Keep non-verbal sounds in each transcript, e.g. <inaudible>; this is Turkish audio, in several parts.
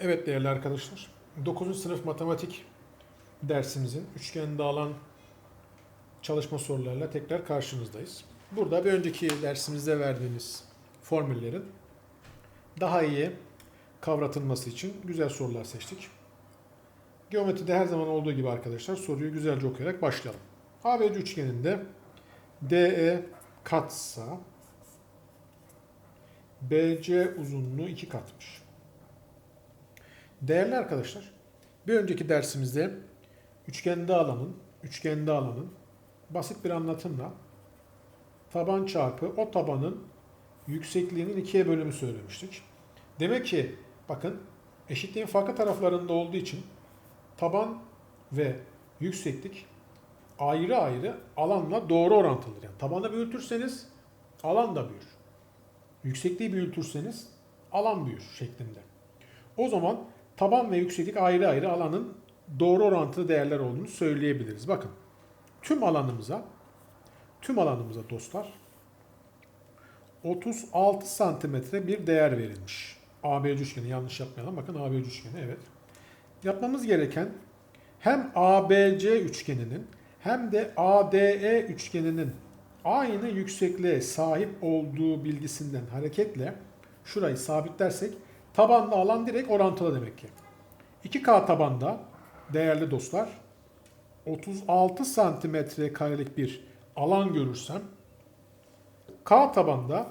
Evet değerli arkadaşlar, 9. sınıf matematik dersimizin üçgen dağılan çalışma sorularıyla tekrar karşınızdayız. Burada bir önceki dersimizde verdiğimiz formüllerin daha iyi kavratılması için güzel sorular seçtik. Geometride her zaman olduğu gibi arkadaşlar soruyu güzelce okuyarak başlayalım. ABC üçgeninde DE katsa BC uzunluğu 2 katmış. Değerli arkadaşlar, bir önceki dersimizde üçgende alanın, üçgende alanın basit bir anlatımla taban çarpı o tabanın yüksekliğinin ikiye bölümü söylemiştik. Demek ki bakın eşitliğin farklı taraflarında olduğu için taban ve yükseklik ayrı ayrı alanla doğru orantılıdır. Yani tabanı büyütürseniz alan da büyür. Yüksekliği büyütürseniz alan büyür şeklinde. O zaman taban ve yükseklik ayrı ayrı alanın doğru orantılı değerler olduğunu söyleyebiliriz. Bakın tüm alanımıza tüm alanımıza dostlar 36 santimetre bir değer verilmiş. ABC üçgeni yanlış yapmayalım. Bakın ABC üçgeni evet. Yapmamız gereken hem ABC üçgeninin hem de ADE üçgeninin aynı yüksekliğe sahip olduğu bilgisinden hareketle şurayı sabitlersek tabanla alan direkt orantılı demek ki. 2K tabanda değerli dostlar 36 santimetre karelik bir alan görürsem K tabanda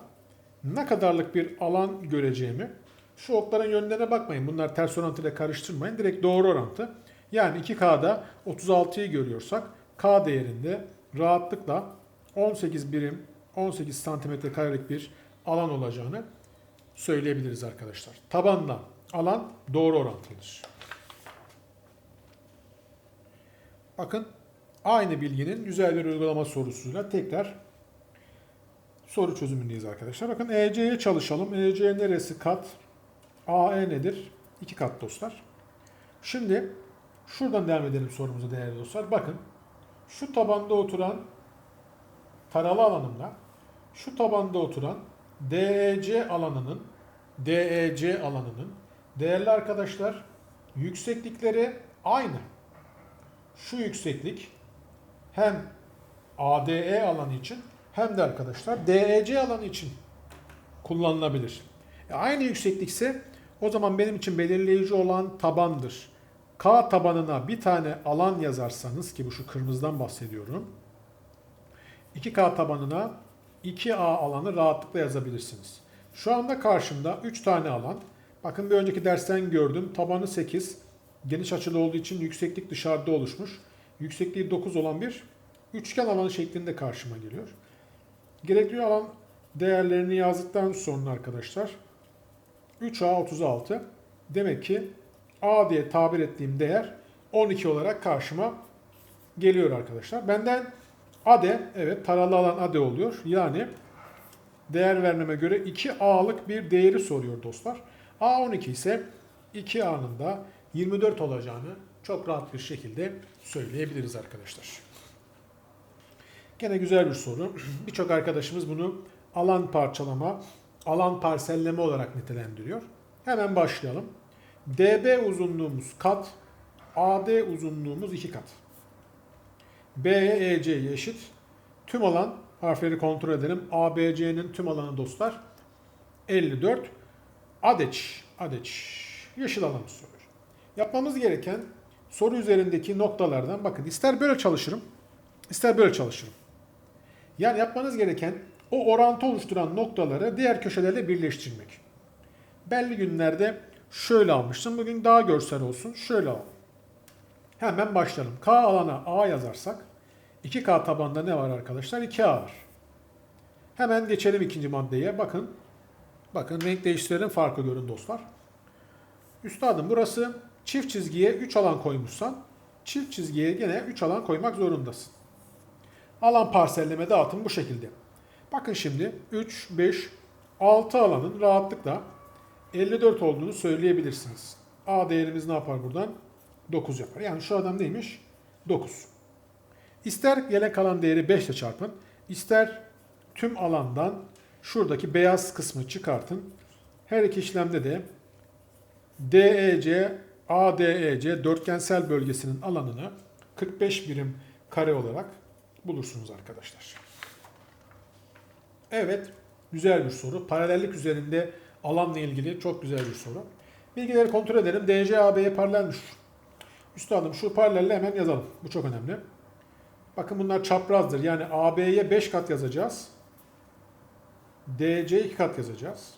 ne kadarlık bir alan göreceğimi şu okların yönlerine bakmayın. Bunlar ters orantıyla karıştırmayın. Direkt doğru orantı. Yani 2K'da 36'yı görüyorsak K değerinde rahatlıkla 18 birim 18 santimetre karelik bir alan olacağını söyleyebiliriz arkadaşlar. Tabanla alan doğru orantılıdır. Bakın aynı bilginin güzel bir uygulama sorusuyla tekrar soru çözümündeyiz arkadaşlar. Bakın EC'ye çalışalım. EC neresi kat? AE nedir? 2 kat dostlar. Şimdi şuradan devam edelim sorumuza değerli dostlar. Bakın şu tabanda oturan taralı alanımla şu tabanda oturan DEC alanının DEC alanının değerli arkadaşlar yükseklikleri aynı. Şu yükseklik hem ADE alanı için hem de arkadaşlar DEC alanı için kullanılabilir. E aynı yükseklikse o zaman benim için belirleyici olan tabandır. K tabanına bir tane alan yazarsanız ki bu şu kırmızıdan bahsediyorum. 2K tabanına 2A alanı rahatlıkla yazabilirsiniz. Şu anda karşımda 3 tane alan. Bakın bir önceki dersten gördüm. Tabanı 8. Geniş açılı olduğu için yükseklik dışarıda oluşmuş. Yüksekliği 9 olan bir üçgen alanı şeklinde karşıma geliyor. Gerekli alan değerlerini yazdıktan sonra arkadaşlar 3A 36. Demek ki A diye tabir ettiğim değer 12 olarak karşıma geliyor arkadaşlar. Benden ADE, evet taralı alan ADE oluyor. Yani değer vermeme göre 2A'lık bir değeri soruyor dostlar. A 12 ise 2A'nın da 24 olacağını çok rahat bir şekilde söyleyebiliriz arkadaşlar. Gene güzel bir soru. <clears throat> Birçok arkadaşımız bunu alan parçalama, alan parselleme olarak nitelendiriyor. Hemen başlayalım. DB uzunluğumuz kat, AD uzunluğumuz 2 kat. B'ye EC'ye eşit. Tüm alan harfleri kontrol edelim. ABC'nin tüm alanı dostlar 54. Adeç, adeç. Yeşil alanı soruyor. Yapmamız gereken soru üzerindeki noktalardan bakın ister böyle çalışırım, ister böyle çalışırım. Yani yapmanız gereken o orantı oluşturan noktaları diğer köşelerle birleştirmek. Belli günlerde şöyle almıştım. Bugün daha görsel olsun. Şöyle alalım. Hemen başlayalım. K alana A yazarsak 2K tabanda ne var arkadaşlar? 2A var. Hemen geçelim ikinci maddeye. Bakın. Bakın renk değiştirelim farkı görün dostlar. Üstadım burası çift çizgiye 3 alan koymuşsan çift çizgiye gene 3 alan koymak zorundasın. Alan parselleme dağıtım bu şekilde. Bakın şimdi 3, 5, 6 alanın rahatlıkla 54 olduğunu söyleyebilirsiniz. A değerimiz ne yapar buradan? 9 yapar. Yani şu adam neymiş? 9. İster gelen kalan değeri 5 ile çarpın. ister tüm alandan şuradaki beyaz kısmı çıkartın. Her iki işlemde de DEC, ADEC dörtgensel bölgesinin alanını 45 birim kare olarak bulursunuz arkadaşlar. Evet, güzel bir soru. Paralellik üzerinde alanla ilgili çok güzel bir soru. Bilgileri kontrol edelim. DC AB'ye paralelmiş. Üstadım şu paralelle hemen yazalım. Bu çok önemli. Bakın bunlar çaprazdır. Yani AB'ye 5 kat yazacağız. DC 2 kat yazacağız.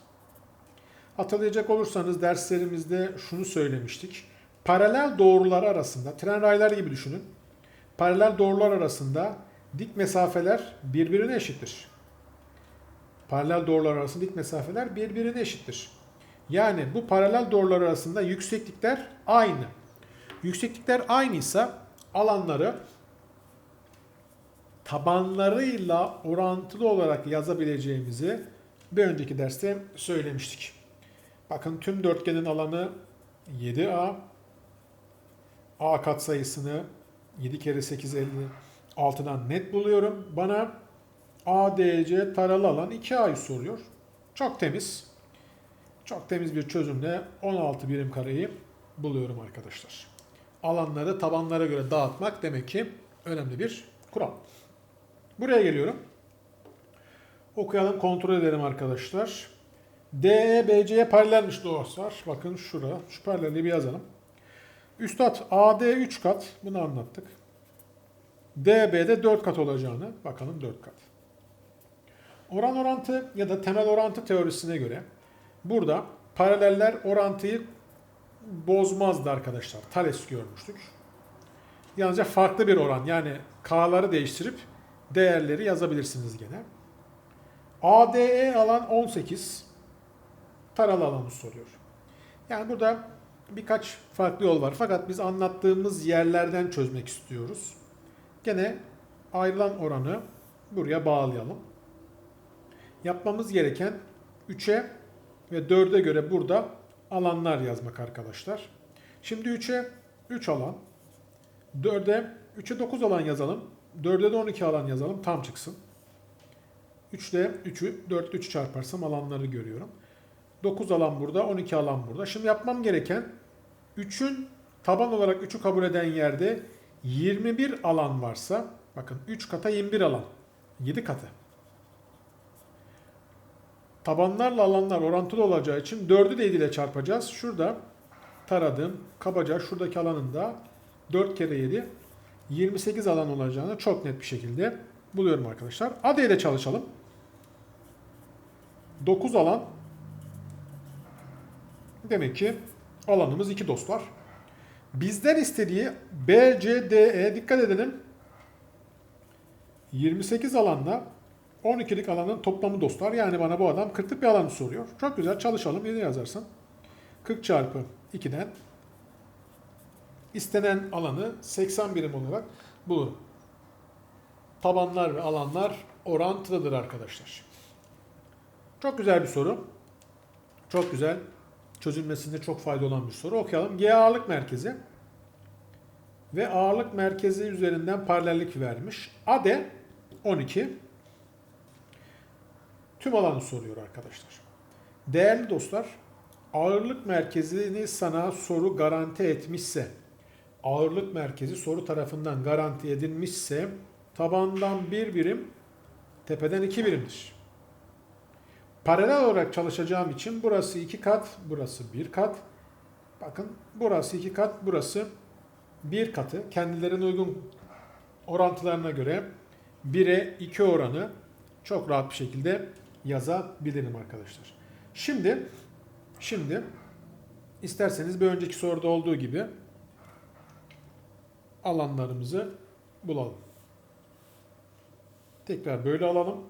Hatırlayacak olursanız derslerimizde şunu söylemiştik. Paralel doğrular arasında, tren rayları gibi düşünün. Paralel doğrular arasında dik mesafeler birbirine eşittir. Paralel doğrular arasında dik mesafeler birbirine eşittir. Yani bu paralel doğrular arasında yükseklikler aynı. Yükseklikler aynıysa alanları tabanlarıyla orantılı olarak yazabileceğimizi bir önceki derste söylemiştik. Bakın tüm dörtgenin alanı 7A. A katsayısını 7 kere 8 56'dan net buluyorum. Bana ADC taralı alan 2A'yı soruyor. Çok temiz. Çok temiz bir çözümle 16 birim kareyi buluyorum arkadaşlar. Alanları tabanlara göre dağıtmak demek ki önemli bir kural. Buraya geliyorum. Okuyalım, kontrol edelim arkadaşlar. DE paralelmiş dostlar. Bakın şura. Şu paralelliği bir yazalım. Üstad AD 3 kat. Bunu anlattık. DB'de 4 kat olacağını. Bakalım 4 kat. Oran orantı ya da temel orantı teorisine göre burada paraleller orantıyı bozmazdı arkadaşlar. Thales görmüştük. Yalnızca farklı bir oran yani K'ları değiştirip değerleri yazabilirsiniz gene. ADE alan 18 taralı alanı soruyor. Yani burada birkaç farklı yol var. Fakat biz anlattığımız yerlerden çözmek istiyoruz. Gene ayrılan oranı buraya bağlayalım. Yapmamız gereken 3'e ve 4'e göre burada alanlar yazmak arkadaşlar. Şimdi 3'e 3 alan. 4'e 3'e 9 alan yazalım. 4'e de 12 alan yazalım. Tam çıksın. 3'te 3'ü 4 3 çarparsam alanları görüyorum. 9 alan burada, 12 alan burada. Şimdi yapmam gereken 3'ün taban olarak 3'ü kabul eden yerde 21 alan varsa bakın 3 kata 21 alan. 7 katı. Tabanlarla alanlar orantılı olacağı için 4'ü de 7 ile çarpacağız. Şurada taradığım kabaca şuradaki alanında 4 kere 7 28 alan olacağını çok net bir şekilde buluyorum arkadaşlar. AD ile çalışalım. 9 alan demek ki alanımız 2 dostlar. Bizden istediği BCDE dikkat edelim. 28 alanla 12'lik alanın toplamı dostlar. Yani bana bu adam 40'lık bir alanı soruyor. Çok güzel çalışalım. Yine yazarsın. 40 çarpı 2'den istenen alanı 80 birim olarak bulurum. Tabanlar ve alanlar orantılıdır arkadaşlar. Çok güzel bir soru. Çok güzel. Çözülmesinde çok fayda olan bir soru. Okuyalım. G ağırlık merkezi ve ağırlık merkezi üzerinden paralellik vermiş. AD 12 tüm alanı soruyor arkadaşlar. Değerli dostlar, ağırlık merkezini sana soru garanti etmişse, ağırlık merkezi soru tarafından garanti edilmişse tabandan bir birim, tepeden iki birimdir. Paralel olarak çalışacağım için burası iki kat, burası bir kat. Bakın burası iki kat, burası bir katı. Kendilerine uygun orantılarına göre 1'e 2 oranı çok rahat bir şekilde yazabilirim arkadaşlar. Şimdi şimdi isterseniz bir önceki soruda olduğu gibi alanlarımızı bulalım. Tekrar böyle alalım.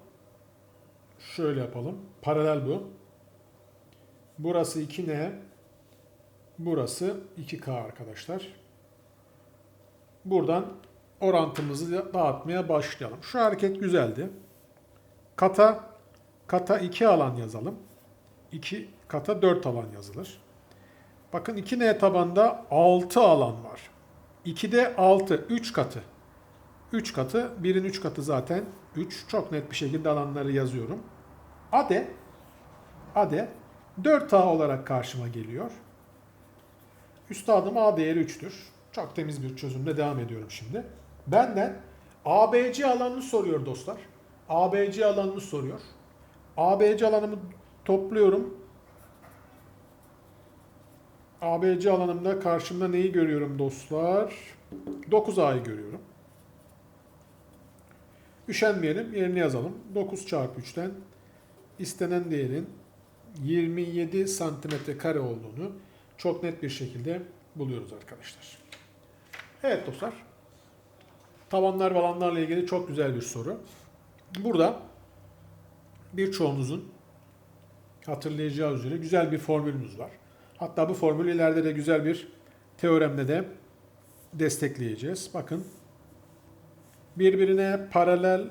Şöyle yapalım. Paralel bu. Burası 2N. Burası 2K arkadaşlar. Buradan orantımızı dağıtmaya başlayalım. Şu hareket güzeldi. Kata kata 2 alan yazalım. 2 kata 4 alan yazılır. Bakın 2N tabanda 6 alan var. 2'de 6, 3 katı. 3 katı, 1'in 3 katı zaten 3. Çok net bir şekilde alanları yazıyorum. ADE, ADE 4A olarak karşıma geliyor. Üstadım A değeri 3'tür. Çok temiz bir çözümle devam ediyorum şimdi. Benden ABC alanını soruyor dostlar. ABC alanını soruyor. ABC alanımı topluyorum. ABC alanımda karşımda neyi görüyorum dostlar? 9A'yı görüyorum. Üşenmeyelim, yerini yazalım. 9 çarpı 3'ten istenen değerin 27 santimetre kare olduğunu çok net bir şekilde buluyoruz arkadaşlar. Evet dostlar. Tavanlar ve alanlarla ilgili çok güzel bir soru. Burada birçoğunuzun hatırlayacağı üzere güzel bir formülümüz var. Hatta bu formülü ileride de güzel bir teoremle de destekleyeceğiz. Bakın birbirine paralel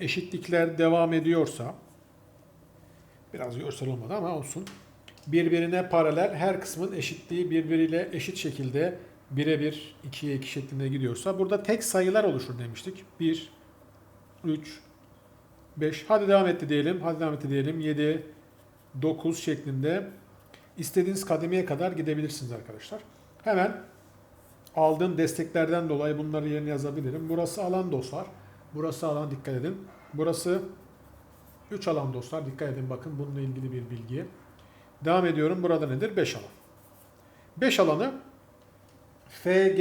eşitlikler devam ediyorsa biraz görsel olmadı ama olsun. Birbirine paralel her kısmın eşitliği birbiriyle eşit şekilde birebir 2'ye 2 şeklinde gidiyorsa burada tek sayılar oluşur demiştik. 1, 3, 5. Hadi devam etti diyelim. Hadi devam etti diyelim. 7, 9 şeklinde istediğiniz kademeye kadar gidebilirsiniz arkadaşlar. Hemen aldığım desteklerden dolayı bunları yerine yazabilirim. Burası alan dostlar. Burası alan dikkat edin. Burası 3 alan dostlar. Dikkat edin bakın bununla ilgili bir bilgi. Devam ediyorum. Burada nedir? 5 alan. 5 alanı FG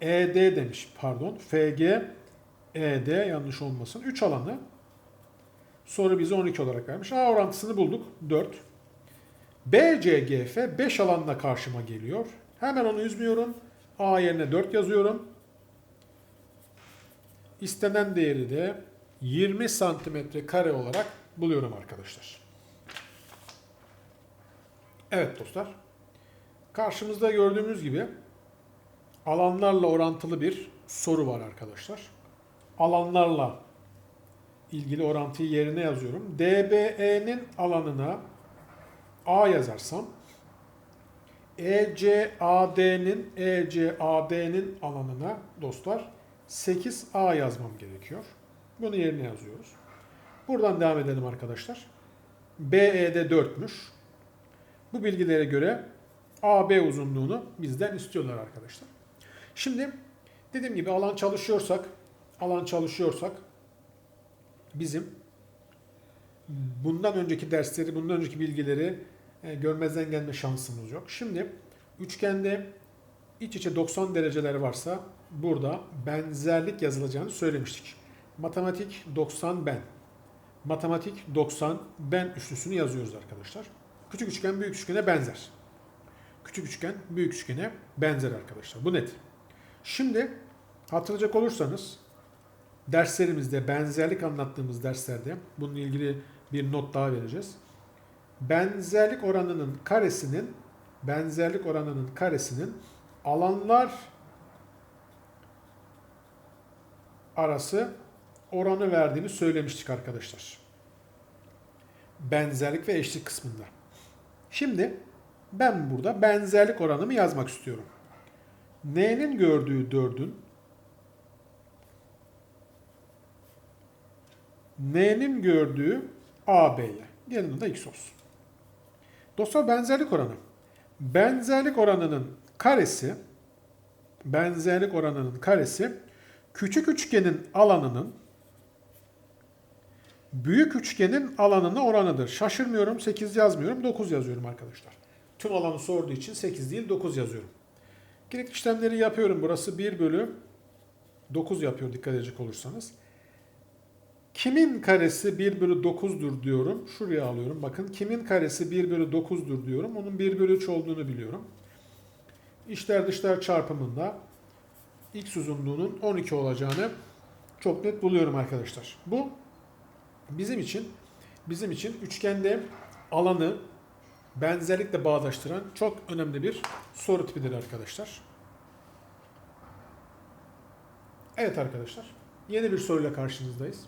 ED demiş. Pardon. FG ED yanlış olmasın. 3 alanı soru bize 12 olarak vermiş. A orantısını bulduk. 4. BCGF 5 alanla karşıma geliyor. Hemen onu üzmüyorum. A yerine 4 yazıyorum. İstenen değeri de 20 santimetre kare olarak buluyorum arkadaşlar. Evet dostlar. Karşımızda gördüğümüz gibi alanlarla orantılı bir soru var arkadaşlar. Alanlarla ilgili orantıyı yerine yazıyorum. DBE'nin alanına A yazarsam ECAD'nin ECAD'nin alanına dostlar 8A yazmam gerekiyor. Bunu yerine yazıyoruz. Buradan devam edelim arkadaşlar. BE'de 4'müş. Bu bilgilere göre AB uzunluğunu bizden istiyorlar arkadaşlar. Şimdi dediğim gibi alan çalışıyorsak, alan çalışıyorsak bizim bundan önceki dersleri, bundan önceki bilgileri e, görmezden gelme şansımız yok. Şimdi üçgende iç içe 90 dereceler varsa burada benzerlik yazılacağını söylemiştik. Matematik 90 ben. Matematik 90 ben üçlüsünü yazıyoruz arkadaşlar. Küçük üçgen büyük üçgene benzer. Küçük üçgen büyük üçgene benzer arkadaşlar. Bu net. Şimdi hatırlayacak olursanız derslerimizde benzerlik anlattığımız derslerde bununla ilgili bir not daha vereceğiz. Benzerlik oranının karesinin benzerlik oranının karesinin alanlar arası oranı verdiğini söylemiştik arkadaşlar. Benzerlik ve eşlik kısmında. Şimdi ben burada benzerlik oranımı yazmak istiyorum. N'nin gördüğü 4'ün N'nin gördüğü AB'ye. Yanında da X olsun. Dostlar benzerlik oranı. Benzerlik oranının karesi benzerlik oranının karesi küçük üçgenin alanının büyük üçgenin alanına oranıdır. Şaşırmıyorum 8 yazmıyorum 9 yazıyorum arkadaşlar. Tüm alanı sorduğu için 8 değil 9 yazıyorum. Gerekli işlemleri yapıyorum. Burası 1 bölü 9 yapıyor dikkat edecek olursanız. Kimin karesi 1 bölü 9'dur diyorum. Şuraya alıyorum. Bakın kimin karesi 1 bölü 9'dur diyorum. Onun 1 bölü 3 olduğunu biliyorum. İçler dışlar çarpımında x uzunluğunun 12 olacağını çok net buluyorum arkadaşlar. Bu bizim için bizim için üçgende alanı benzerlikle bağdaştıran çok önemli bir soru tipidir arkadaşlar. Evet arkadaşlar. Yeni bir soruyla karşınızdayız.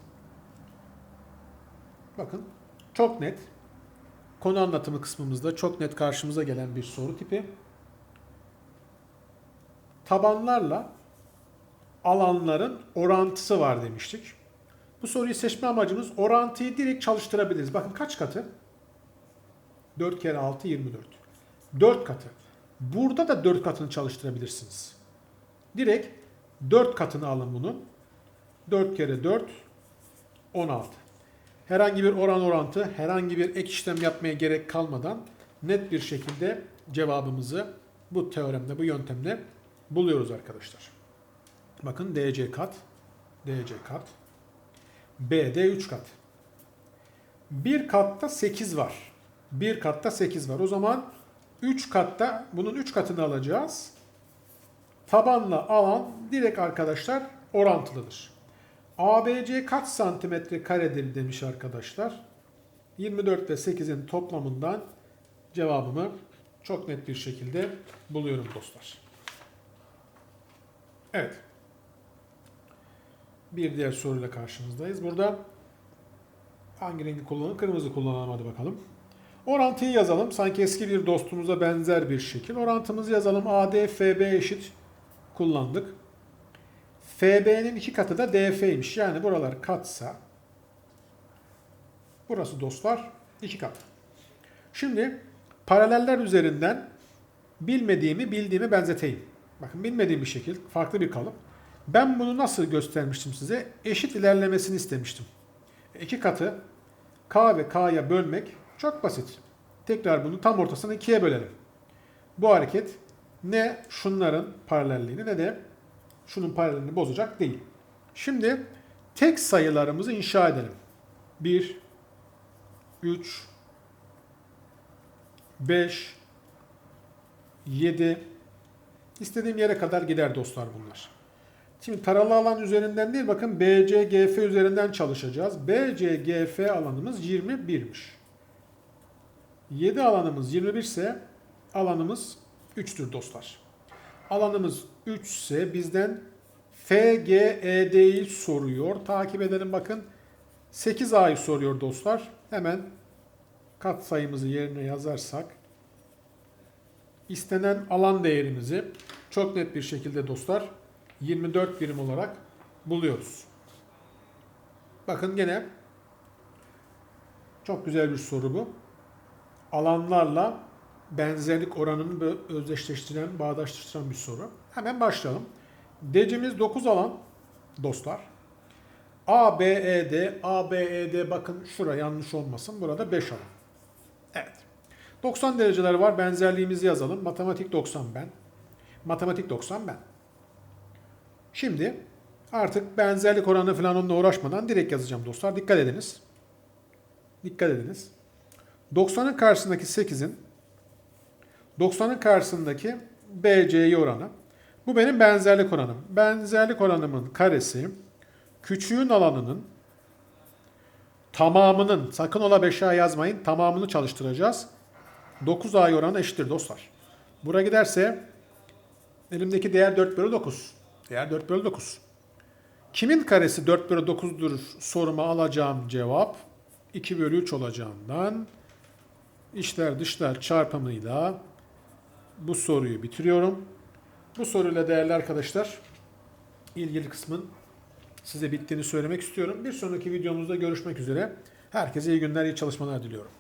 Bakın çok net konu anlatımı kısmımızda çok net karşımıza gelen bir soru tipi. Tabanlarla alanların orantısı var demiştik. Bu soruyu seçme amacımız orantıyı direkt çalıştırabiliriz. Bakın kaç katı? 4 kere 6 24. 4 katı. Burada da 4 katını çalıştırabilirsiniz. Direkt 4 katını alın bunun. 4 kere 4 16. Herhangi bir oran orantı, herhangi bir ek işlem yapmaya gerek kalmadan net bir şekilde cevabımızı bu teoremde, bu yöntemle buluyoruz arkadaşlar. Bakın DC kat, DC kat, BD 3 kat. Bir katta 8 var. Bir katta 8 var. O zaman 3 katta bunun 3 katını alacağız. Tabanla alan direkt arkadaşlar orantılıdır. ABC kaç santimetre karedir demiş arkadaşlar. 24 ve 8'in toplamından cevabımı çok net bir şekilde buluyorum dostlar. Evet. Bir diğer soruyla karşınızdayız. Burada hangi rengi kullanalım? Kırmızı kullanalım hadi bakalım. Orantıyı yazalım. Sanki eski bir dostumuza benzer bir şekil. Orantımızı yazalım. AD FB eşit kullandık. FB'nin iki katı da DF'ymiş. Yani buralar katsa burası dostlar iki kat. Şimdi paraleller üzerinden bilmediğimi bildiğimi benzeteyim. Bakın bilmediğim bir şekil, farklı bir kalıp. Ben bunu nasıl göstermiştim size? Eşit ilerlemesini istemiştim. İki katı K ve K'ya bölmek çok basit. Tekrar bunu tam ortasına ikiye bölelim. Bu hareket ne şunların paralelliğini ne de şunun paralelini bozacak değil. Şimdi tek sayılarımızı inşa edelim. 1, 3, 5, 7, istediğim yere kadar gider dostlar bunlar. Şimdi taralı alan üzerinden değil bakın BC, GF üzerinden çalışacağız. BC, GF alanımız 21'miş. 7 alanımız 21 ise alanımız 3'tür dostlar. Alanımız 3 ise bizden FGED'yi soruyor. Takip edelim bakın. 8A'yı soruyor dostlar. Hemen kat sayımızı yerine yazarsak istenen alan değerimizi çok net bir şekilde dostlar 24 birim olarak buluyoruz. Bakın gene çok güzel bir soru bu. Alanlarla benzerlik oranını özdeşleştiren, bağdaştıran bir soru. Hemen başlayalım. Decimiz 9 alan dostlar. ABED, ABED bakın şura yanlış olmasın. Burada 5 alan. Evet. 90 dereceler var. Benzerliğimizi yazalım. Matematik 90 ben. Matematik 90 ben. Şimdi artık benzerlik oranı falan onunla uğraşmadan direkt yazacağım dostlar. Dikkat ediniz. Dikkat ediniz. 90'ın karşısındaki 8'in 90'ın karşısındaki BC'yi oranı. Bu benim benzerlik oranım. Benzerlik oranımın karesi küçüğün alanının tamamının sakın ola 5A yazmayın. Tamamını çalıştıracağız. 9A oranı eşittir dostlar. Buraya giderse elimdeki değer 4 bölü 9. Değer 4 bölü 9. Kimin karesi 4 bölü 9'dur soruma alacağım cevap 2 bölü 3 olacağından içler dışlar çarpımıyla bu soruyu bitiriyorum. Bu soruyla değerli arkadaşlar ilgili kısmın size bittiğini söylemek istiyorum. Bir sonraki videomuzda görüşmek üzere. Herkese iyi günler, iyi çalışmalar diliyorum.